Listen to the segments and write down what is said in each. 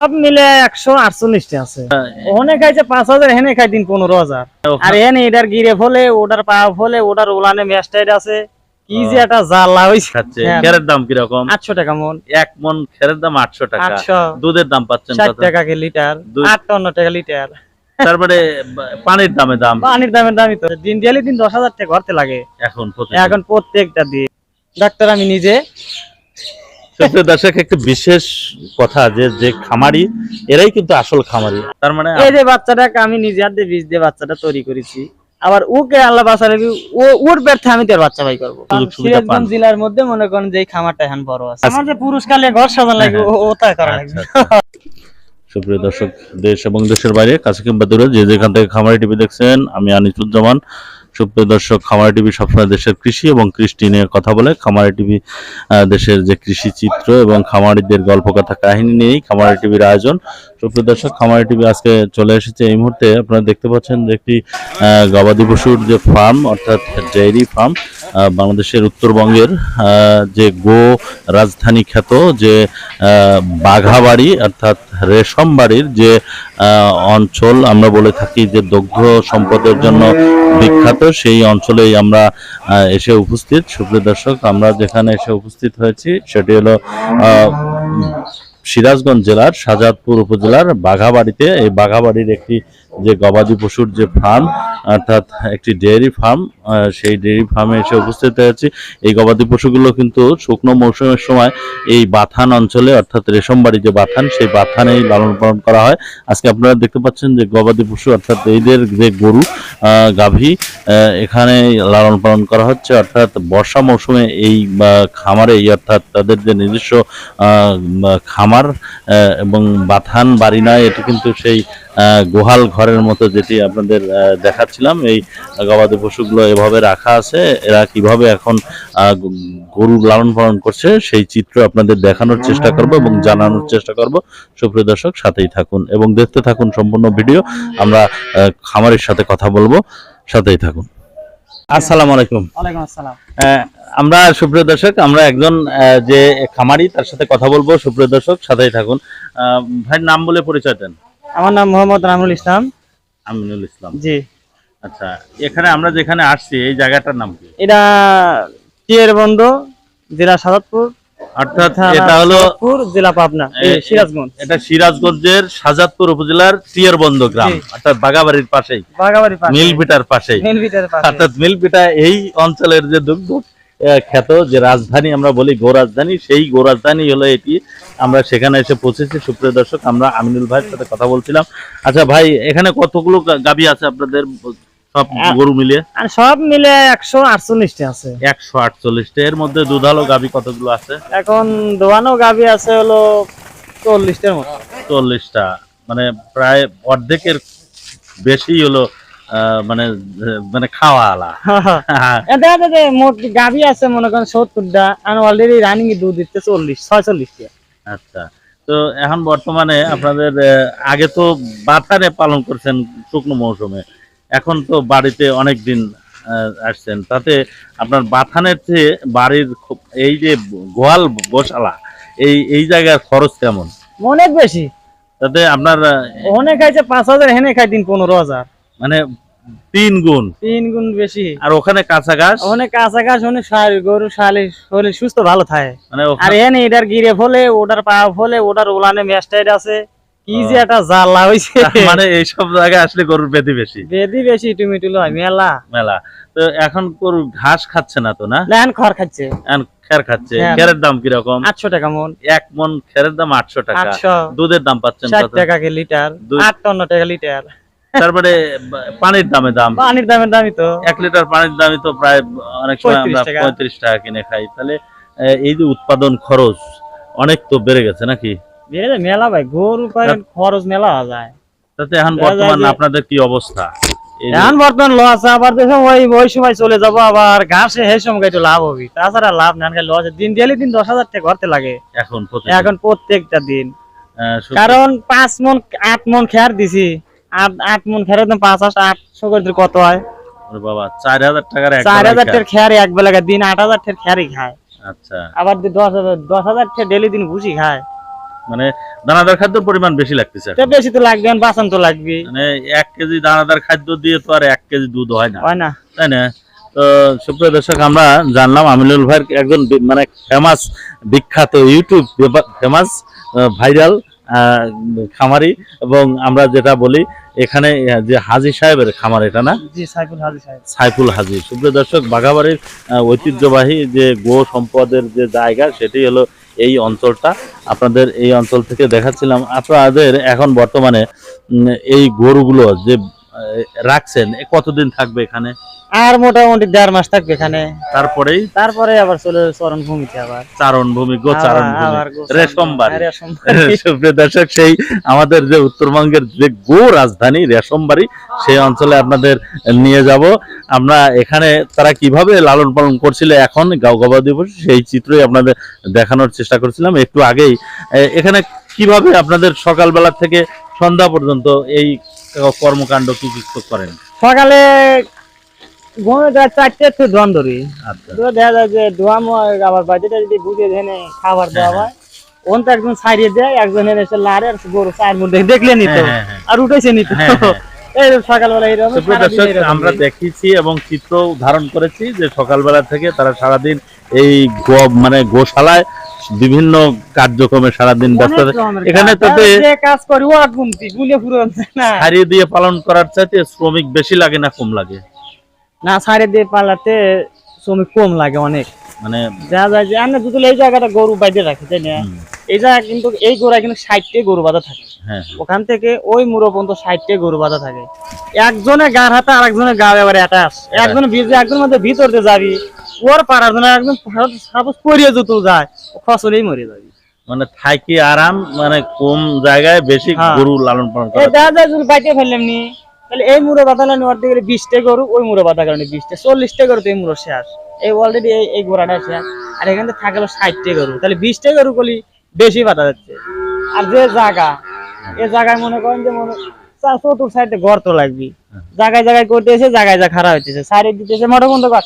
সব মিলে একশো আটচল্লিশটা আছে। ওখানে খাইছে পাঁচ হাজার হেনে খাই দিন পনেরো হাজার। আর এনে এটার গিরে ফলে ওটার পা ফলে ওটার ওলানে ম্যাস্টাইড আছে। কি যে একটা জ্বালা হয়েছে হ্যাঁ। খেরের দাম কীরকম? আটশো টাকা মন। এক মন খেরের দাম আটশো টাকা। দুধের দাম পাচ্ছেন ষাট টাকা লিটার। দুধ- আটান্ন টাকা লিটার। তারপরে পানির দামে দাম। পানির দামের দামই তো। দিন দিয়ালি দিন দশ হাজার টাকা ঘরতে লাগে। এখন এখন প্রত্যেকটা দিয়ে ডাক্তার আমি নিজে সুপ্রিয় দর্শক একটা বিশেষ কথা যে যে খামারি এরাই কিন্তু আসল খামারি। তার মানে এই যে বাচ্চাটাকে আমি নিজে হাতে বীজ দিয়ে বাচ্চাটা তৈরি করেছি আবার ওকে আল্লাহ ও ওর ব্যর্থে আমি তার বাচ্চা ভাই করব। সিরাজগঞ্জ জেলার মধ্যে মনে করেন যে খামারটা এখন বড় আছে। আমার যে পুরস্কার ঘর লাগবে ও- ওটা করা লাগবে। সুপ্রিয় দর্শক দেশ এবং দেশের বাইরে কাছে কিংবা দূরে যে যেখান থেকে খামারি টিভি দেখছেন আমি আনিসুজ্জামান। সুপ্রিয় দর্শক, খামারি টিভি সবসময় দেশের কৃষি এবং কৃষ্টি নিয়ে কথা বলে। খামারি টিভি দেশের যে কৃষি চিত্র এবং খামারিদের গল্প কথা কাহিনী নিয়েই খামারি টিভির আয়োজন সুপ্রিয় দর্শক, খামারি টিভি আজকে চলে এসেছে। এই মুহূর্তে আপনারা দেখতে পাচ্ছেন যে একটি গবাদি পশুর যে ফার্ম, অর্থাৎ ডেইরি ফার্ম বাংলাদেশের উত্তরবঙ্গের যে গো রাজধানী খ্যাত যে বাঘাবাড়ি, অর্থাৎ রেশমবাড়ির যে অঞ্চল, আমরা বলে থাকি যে দগ্ধ সম্পদের জন্য বিখ্যাত, সেই অঞ্চলেই আমরা এসে উপস্থিত। সুপ্রিয় দর্শক, আমরা যেখানে এসে উপস্থিত হয়েছি, সেটি হলো সিরাজগঞ্জ জেলার সাজাদপুর উপজেলার বাঘাবাড়িতে এই বাঘাবাড়ির একটি যে গবাদি পশুর যে ফার্ম অর্থাৎ একটি ডেয়ারি ফার্ম সেই ডেয়ারি ফার্মে এসে উপস্থিত হয়েছি। এই গবাদি পশুগুলো কিন্তু শুকনো মৌসুমের সময় এই বাথান অঞ্চলে অর্থাৎ রেশমবাড়ি যে বাথান সেই বাথানেই লালন পালন করা হয়। আজকে আপনারা দেখতে পাচ্ছেন যে গবাদি পশু অর্থাৎ এইদের যে গরু গাভী এখানে লালন পালন করা হচ্ছে। অর্থাৎ বর্ষা মৌসুমে এই আহ, খামারে অর্থাৎ তাদের যে নিজস্ব খামার এবং বাথান বাড়ি নয় এটি কিন্তু সেই গোহাল ঘরের মতো যেটি আপনাদের দেখাচ্ছিলাম এই গবাদি পশুগুলো এভাবে রাখা আছে। এরা কীভাবে এখন গরু লালন পালন করছে সেই চিত্র আপনাদের দেখানোর চেষ্টা করব এবং জানানোর চেষ্টা করব। সুপ্রিয় দর্শক সাথেই থাকুন এবং দেখতে থাকুন সম্পূর্ণ ভিডিও। আমরা খামারের সাথে কথা বলব সাথেই থাকুন। আসসালামু আলাইকুম। আসসালাম। আহ, আমরা সুপ্রিয় দর্শক আমরা একজন যে খামারি তার সাথে কথা বলব। সুপ্রিয় দর্শক সাথেই থাকুন। আহ, ভাইয়ের নাম বলে পরিচয় দেন। আমার নাম মোহাম্মদ রামুল ইসলাম। আমিনুল ইসলাম। জি। আচ্ছা এখানে আমরা যেখানে আসছি এই জায়গাটার নাম কি? এটা টিয়ের বন্ধ জেলা সাদাতপুর অর্থাৎ এটা হলো জেলা পাবনা সিরাজগঞ্জ। এটা সিরাজগঞ্জের সাজাদপুর উপজেলার টিয়ারবন্দ গ্রাম অর্থাৎ বাগাবাড়ির পাশেই। মিলপিটার পাশেই। পাশে। অর্থাৎ মিলপিটা এই অঞ্চলের যে দুগ্ধ খ্যাত যে রাজধানী আমরা বলি গো রাজধানী সেই গো রাজধানী হলো এটি। আমরা সেখানে এসে পৌঁছেছি। সুপ্রিয় দর্শক আমরা আমিনুল ভাইয়ের সাথে কথা বলছিলাম। আচ্ছা ভাই এখানে কতগুলো গা- গাভী আছে আপনাদের? সব গরু মিলিয়ে আর সব মিলে একশো আটচল্লিশটা আছে। একশো আটচল্লিশটা। এর মধ্যে দুধালো গাভী কতগুলো আছে? এখন দোয়ানো গাভি আছে হলো চল্লিশটার মতো। চল্লিশটা। মানে প্রায় অর্ধেকের বেশি হলো মানে মানে খাওয়া আলা দেখা যায় মোট গাভি আছে মনে করেন সত্তরটা আর অলরেডি রানিং দুধ দিচ্ছে চল্লিশ ছয়চল্লিশটা আচ্ছা। তো এখন বর্তমানে আপনাদের আগে তো বাথানে পালন করছেন শুকনো মৌসুমে। এখন তো বাড়িতে অনেক দিন আসছেন। তাতে আপনার বাথানের চেয়ে বাড়ির খুব- এই যে গোয়াল গোশালা এই এই জায়গার খরচ কেমন? অনেক বেশি। তাতে আপনার ওখানে খাইছে পাঁচ হাজার হেনে খাই দিন পনেরো হাজার। মানে তিন গুণ। তিন গুণ বেশি। আর ওখানে কাঁচা ঘাস? ওখানে কাঁচা ঘাস সার গরু শালি শরীর সুস্থ ভালো থাকে। মানে আর ওখানে এনে এটার গিরে ফলে ওটার পা ফলে ওটার ওলানে ম্যাস্টাইড আছে। কি যে একটা জ্বালা হয়েছে মানে এইসব জায়গায় আসলে গরুর বেদি বেশি। বেদি বেশি টুমিটুলো হয় মেলা। মেলা। তো এখন গরু ঘাস খাচ্ছে না তো না? খড় খাচ্ছে। এখন খের খাচ্ছে। হ্যাঁ। খেরের দাম কীরকম? আটশো টাকা মন। এক মন খেরের দাম আটশো টাকা। দুধের দাম পাচ্ছেন টাকা লিটার? আটান্ন টাকা লিটার। তারপরে পানির দামে দাম? পানির দামের দামই তো। এক লিটার পানির দামই তো প্রায় অনেক সময় আমরা পঁয়ত্রিশ টাকা। কিনে খাই। তাহলে এই যে উৎপাদন খরচ অনেক তো বেড়ে গেছে নাকি? বেড়ে মেলা ভাই গরু খরচ মেলা যায়। তাতে এখন বর্তমান আপনাদের কি অবস্থা? এখন বর্তমান লস আবার দেখো ওই ওই সময় চলে যাব আবার ঘাসে হে সময় একটু লাভ হবে। তাছাড়া লাভ না লস দিন দিয়ালি দিন দশ হাজার টাকা ঘরতে লাগে। এখন এখন প্রত্যেকটা দিন। আহ, কারণ পাঁচ মন আট মন খেয়ার দিছি। আট আট মন খেয়ার পাঁচ হাজার আটশো করে কত হয়? বাবা চার হাজার টাকার চার হাজার খায়। খেয়ারে এক বেলা দিন আট হাজার খেয়ারই খায়। আচ্ছা। আবার দশ হাজার দশ হাজার ডেলি দিন ভুসি খায়। মানে দানাদার খাদ্যের পরিমাণ বেশি লাগতেছে বেশি তো লাগবে বাঁচান তো লাগবে। মানে এক কেজি দানাদার খাদ্য দিয়ে তো আর এক কেজি দুধ হয় না। হয় না। তাই না? তো সুপ্রিয় দর্শক আমরা জানলাম আমিনুল ভাইয়ের একজন মানে ফেমাস বিখ্যাত ইউটিউব ফেমাস ভাইরাল খামারি এবং আমরা যেটা বলি এখানে যে হাজি সাহেবের খামার এটা না? সাইফুল হাজি সুপ্রিয় দর্শক বাঘাবাড়ির ঐতিহ্যবাহী যে গো সম্পদের যে জায়গা সেটি হলো এই অঞ্চলটা। আপনাদের এই অঞ্চল থেকে দেখাচ্ছিলাম। আপনাদের এখন বর্তমানে এই গরুগুলো যে রাখছেন। কতদিন থাকবে এখানে? আর মোটামুটি দেড় মাস থাকবে এখানে। তারপরেই? তারপরে আবার চলে চরণ ভূমিতে আবার চারণ ভূমি। গোচারণ গোচারণ। রেশমবাড়ি হ্যাঁ, সুপ্রিয় দর্শক সেই আমাদের যে উত্তরবঙ্গের যে গো রাজধানী রেশমবাড়ি সেই অঞ্চলে আপনাদের নিয়ে যাব। আমরা এখানে তারা কীভাবে লালন পালন করছিল এখন গাও গবাদি পশু সেই চিত্রই আপনাদের দেখানোর চেষ্টা করছিলাম। একটু আগেই এখানে কীভাবে আপনাদের সকালবেলা থেকে সন্ধ্যা পর্যন্ত এই কর্মকাণ্ড কি কি করেন? সকালে চারটে একটু দোয়ান ধরি। আচ্ছা। দেখা যায় যে দোয়াম আবার বাজেটা যদি বুঝে ধেনে খাবার দেওয়া হয় ওন তো একজন ছাড়িয়ে দেয় একজন এনে এসে লারে আর গরু চায়ের মধ্যে দেখলে নিত হ্যাঁ, হ্যাঁ। আর উঠেছে নিত। আমরা দেখেছি এবং চিত্র ধারণ করেছি যে সকালবেলা থেকে তারা সারাদিন এই মানে গোশালায় বিভিন্ন কার্যক্রমে সারাদিন ব্যস্ত এখানে। তাতে কাজ করি গুনতি গুলে পুরো না। হারিয়ে দিয়ে পালন করার চাইতে শ্রমিক বেশি লাগে না কম লাগে? না সারে দিয়ে পালাতে শ্রমিক কম লাগে অনেক। মানে যায় যে আমরা দুটো এই জায়গাটা গরু বাইরে রাখি তাই না? এই জায়গা কিন্তু এই গোড়া কিন্তু ষাটটে গরু বাঁধা থাকে। হ্যাঁ ওখান থেকে ওই মুড়ো পর্যন্ত ষাটটে গরু বাঁধা থাকে। একজনের গার হাতে আর একজনের গা এবারে একজনের ভিতরে একজনের মধ্যে ভিতর দিয়ে যাবি। ওর পাড়ার জন্য একজন সাপোজ পরিয়ে যত যায় ফসলেই মরে যাবি মানে থাকি আরাম মানে কম জায়গায় বেশি হ্যাঁ। গরু লালন পালন করা। দেখা যায় যদি বাইটে ফেললাম নি। তাহলে এই মুড়ো নেওয়ার দিকে বিশটা গরু ওই মুড়ো বাঁধা কারণে বিশটা চল্লিশটা গরু তো এই মুড়ো শেষ এই অলরেডি এই এই গোড়াটা শেষ আর এখান থেকে থাকল ষাটটা গরু। তাহলে বিশটা গরু করলি বেশি বাঁধা যাচ্ছে। আর যে জায়গা এই জায়গায় মনে করেন যে মনে চতুর সাইডে ঘর তো লাগবি জায়গায় জায়গায় করতে এসে জায়গায় যা খারাপ হইতেছে। সাইডে দিতেছে মোটা বন্ধ কর।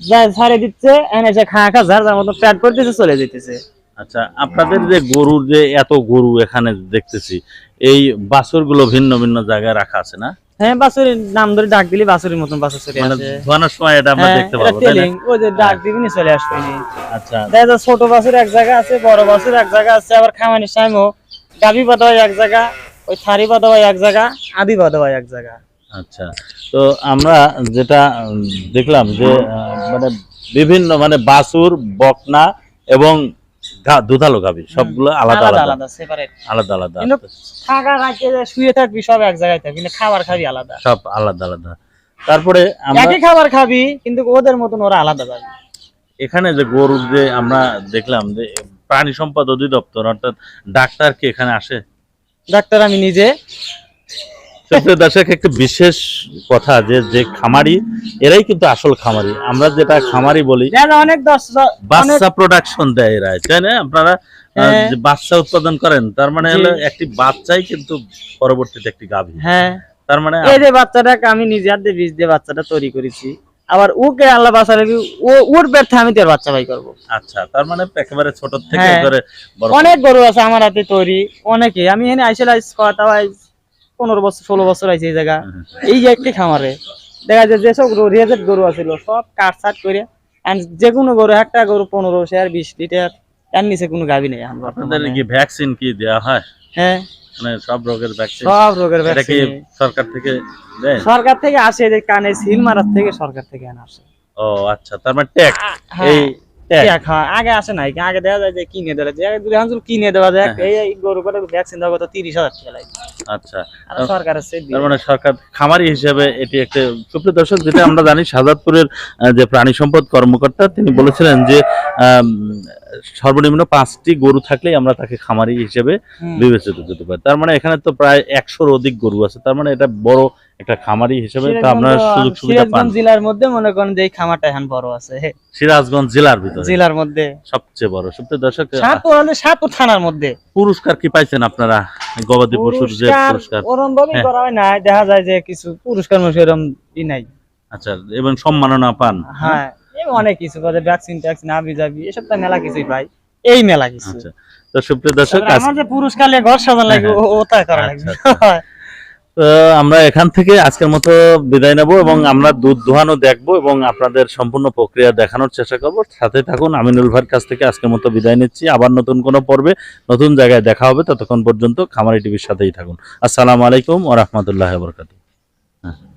যা সাইডে দিচ্ছে এনে খা খা যার যার মতো প্যাট করতেছে চলে যেতেছে আচ্ছা আপনাদের যে গরুর যে এত গরু এখানে দেখতেছি এই বাছুরগুলো ভিন্ন ভিন্ন জায়গায় রাখা আছে না? হ্যাঁ বাসুরির নাম ধরে ডাক দিলি বাসুরির মতন বাসুর চলে মানে আসে। ধোয়ানোর সময় এটা আমরা হ্যাঁ, দেখতে এটা পাবো তাই না? ওই যে ডাক দিবি চলে আসবে আচ্ছা। দেখা ছোট বাছুর এক জায়গা আছে বড় বাছুর এক জায়গা আছে আবার খামানির বাঁধা হয় এক জায়গা ওই থারি বাঁধা হয় এক জায়গা আদি বাঁধা হয় এক জায়গা। আচ্ছা। তো আমরা যেটা দেখলাম যে মানে বিভিন্ন মানে বাছুর বকনা এবং দুধালো গাভী সবগুলো আলাদা আলাদা আলাদা। আলাদা সেপারেট আলাদা আলাদা। কিন্তু থাকা রাখতে যে শুয়ে থাকবি সব এক জায়গায় থাকবি কিন্তু খাবার খাবি আলাদা। সব আলাদা আলাদা। তারপরে আমরা একই খাবার খাবি কিন্তু ওদের মতন ওরা আলাদা পাবি এখানে যে গরুর যে আমরা দেখলাম যে প্রাণী সম্পদ অধিদপ্তর অর্থাৎ ডাক্তার কি এখানে আসে? ডাক্তার আমি নিজে। দর্শক একটা বিশেষ কথা যে যে খামারি এরাই কিন্তু আসল খামারি। আমরা যেটা খামারি বলি অনেক বাচ্চা প্রোডাকশন দেয় এরা তাই না? আপনারা হ্যাঁ। বাচ্চা উৎপাদন করেন তার মানে হলো একটি বাচ্চাই কিন্তু পরবর্তীতে একটি গাভী। হ্যাঁ। তার মানে এই যে বাচ্চাটাকে আমি নিজে হাত দিয়ে বীজ দিয়ে বাচ্চাটা তৈরি করেছি আবার ওকে আল্লাহ বাঁচালে কি ও ওর ব্যর্থে আমি তোর বাচ্চা ভাই করব। আচ্ছা তার মানে একেবারে ছোট থেকে হ্যাঁ। অনেক গরু আছে আমার হাতে তৈরি অনেকে আমি এখানে আইসে কথা আইস পনেরো বছর ষোলো বছর আইছে এই জায়গা। এই যে একটি খামারে দেখা যায় যেসব গরু রেজেট গরু আছিল সব কাট সাট করে যে কোনো গরু একটা গরু পনেরো শেয়ার বিশ লিটার এর নিচে কোনো গাবি নেই আপনাদের কি ভ্যাকসিন কি দেওয়া হয়? হ্যাঁ। মানে সব রোগের ভ্যাকসিন সব রোগের ভ্যাকসিন সরকার থেকে দেয়? সরকার থেকে আসে যে কানে সিল মারার থেকে সরকার থেকে আসে। ও আচ্ছা তার মানে ট্যাক্স হ্যাঁ। এই হ্যাঁ, আগে আসে নাই আগে দেখা যায় যে কিনে দেওয়া যায়। দুই হাজার কিনে দেওয়া যায় হ্যাঁ। এই এই গরু করে ভ্যাকসিন দেওয়া কত? তিরিশ হাজার টাকা লাগে। আচ্ছা। মানে সরকার খামারি হিসেবে এটি একটা সুপ্রিয় দর্শক যেটা আমরা জানি যে প্রাণী সম্পদ কর্মকর্তা তিনি বলেছিলেন যে সর্বনিম্ন পাঁচটি গরু থাকলেই আমরা তাকে খামারি হিসেবে বিবেচিত যেতে পারি। তার মানে এখানে তো প্রায় একশোর অধিক গরু আছে। তার মানে এটা বড় একটা খামারি হিসেবে তো আপনারা সুযোগ সুবিধা পান সিরাজগঞ্জ জেলার মধ্যে মনে করেন যে এই খামারটা এখন বড় আছে। সিরাজগঞ্জ জেলার ভিতরে? জেলার মধ্যে। সবচেয়ে বড়। সুপ্রিয় দর্শক সাতপুর হলে সাতপুর থানার মধ্যে। পুরস্কার কি পাইছেন আপনারা? গবাদি পশুর যে পুরস্কার ওরম ভাবে হ্যাঁ। করা হয় না দেখা যায় যে কিছু পুরস্কার মুরস্কার এরকম ই নাই। আচ্ছা এবং সম্মাননা পান। হ্যাঁ এই অনেক কিছু কথা ভ্যাকসিন ট্যাকসিন আবি যাবি এসব তো মেলা কিছুই পাই। এই মেলা কিছু। আচ্ছা। তো সুপ্রিয় দর্শক আমার যে পুরস্কারে ঘর সাজানো লাগবে হ্যাঁ, ও- ওটা করা আচ্ছা, লাগবে। আমরা এখান থেকে আজকের মতো বিদায় নেব এবং আমরা দুধ দোহানো দেখব এবং আপনাদের সম্পূর্ণ প্রক্রিয়া দেখানোর চেষ্টা করব। সাথে থাকুন, আমিনুল ভাইয়ের কাছ থেকে আজকের মতো বিদায় নিচ্ছি। আবার নতুন কোনো পর্বে, নতুন জায়গায় দেখা হবে, ততক্ষণ পর্যন্ত খামারি টিভির সাথেই থাকুন। আসসালামু আলাইকুম ওয়া বরকাত হ্যাঁ।